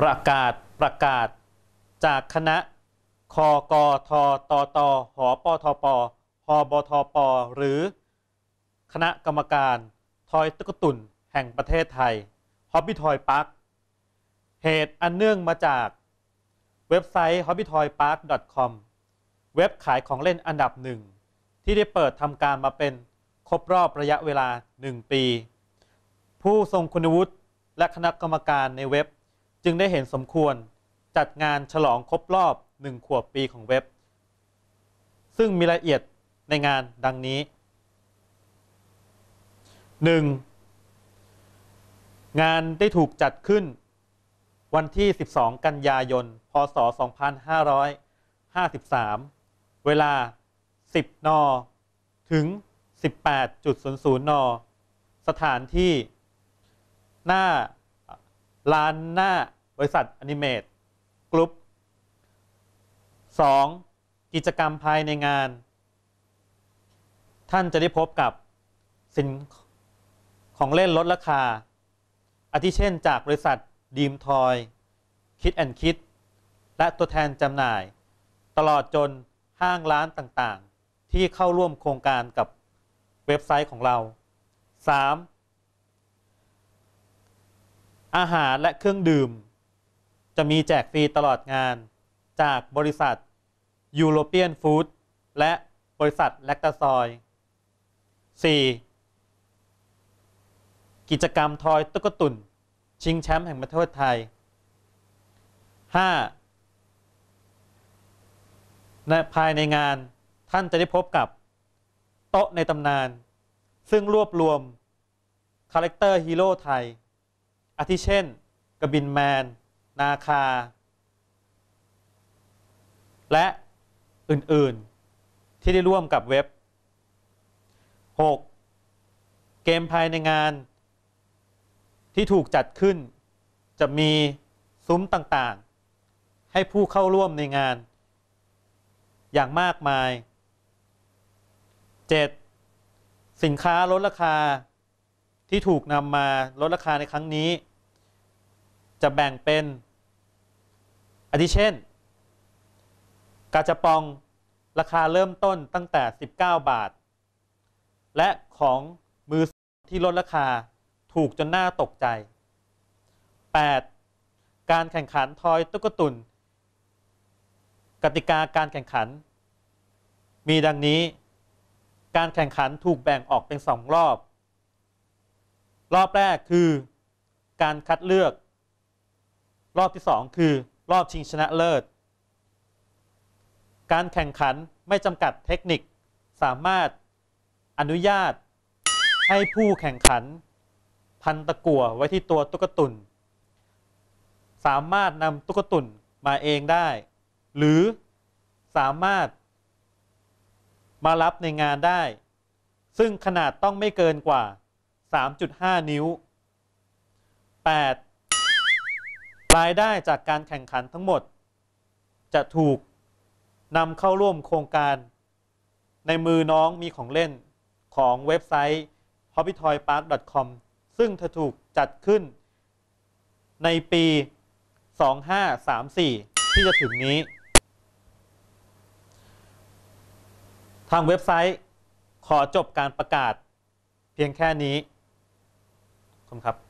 ประกาศประกาศจากคณะคกทตตหปทปหบทปหรือ คณะกรรมการทอยตุกตุนแห่งประเทศไทย Hobby Toy Park เหตุอันเนื่องมาจากเว็บไซต์ hobbytoypark.com เว็บขายของเล่นอันดับหนึ่ง ที่ได้เปิดทำการมาเป็นครบรอบระยะเวลา 1 ปี ผู้ทรงคุณวุฒิและคณะกรรมการในเว็บ จึงได้เห็นสมควรจัดงานฉลองครบรอบ1ขวบปีของเว็บ ซึ่งมีรายละเอียดในงานดังนี้ 1. งานได้ถูกจัดขึ้น วันที่ 12 กันยายน พศ 2553 เวลา 10 น ถึง 18.00 น สถานที่ หน้าลานหน้า บริษัทอนิเมตกรุ๊ป 2. กิจกรรมภายในงาน ท่านจะได้พบกับสินของเล่นลดราคา อาทิเช่นจากบริษัทดีมทอยคิดแอนคิดและตัวแทนจำหน่าย ตลอดจนห้างร้านต่างๆ ที่เข้าร่วมโครงการกับเว็บไซต์ของเรา 3. อาหารและเครื่องดื่ม จะมีแจกฟรีตลอดงาน จากบริษัท European Food และบริษัทแลคตาซอย 4. กิจกรรมทอยตุ๊กตุนชิงแชมป์แห่งประเทศไทย 5. ในภายในงานท่านจะได้พบกับโต๊ะในตำนาน ซึ่งรวบรวม คาแรคเตอร์ฮีโร่ไทย อาทิเช่น กบินแมน นาคา และอื่นๆ ที่ได้ร่วมกับเว็บ 6. เกมภายในงาน ที่ถูกจัดขึ้น จะมีซุ้มต่างๆ ให้ผู้เข้าร่วมในงาน อย่างมากมาย 7. สินค้าลดราคาที่ถูกนำมาลดราคาในครั้งนี้ จะแบ่งเป็น อาทิเช่น กาจะปองราคาเริ่มต้นตั้งแต่ 19 บาท และของมือที่ลดราคาถูกจนน่าตกใจ 8. การแข่งขันทอยตุ๊กตุน กติกาการแข่งขัน มีดังนี้ การแข่งขันถูกแบ่งออกเป็นสองรอบ รอบแรกคือ การคัดเลือก รอบที่สองคือ รอบชิงชนะเลิศ การแข่งขันไม่จำกัดเทคนิค สามารถอนุญาต ให้ผู้แข่งขัน พันตะกั่วไว้ที่ตัวตุ๊กตุนสามารถนำตุ๊กตุนมาเองได้ หรือสามารถ มารับในงานได้ ซึ่งขนาดต้องไม่เกินกว่า 3.5 นิ้ว 8. รายได้จากการแข่งขันทั้งหมด จะถูกนำเข้าร่วมโครงการ ในมือน้องมีของเล่นของเว็บไซต์ hobbytoypark.com ซึ่งจะถูกจัดขึ้นในปี 2534 ที่จะถึงนี้ ทางเว็บไซต์ขอจบการประกาศเพียงแค่นี้ขอบคุณครับ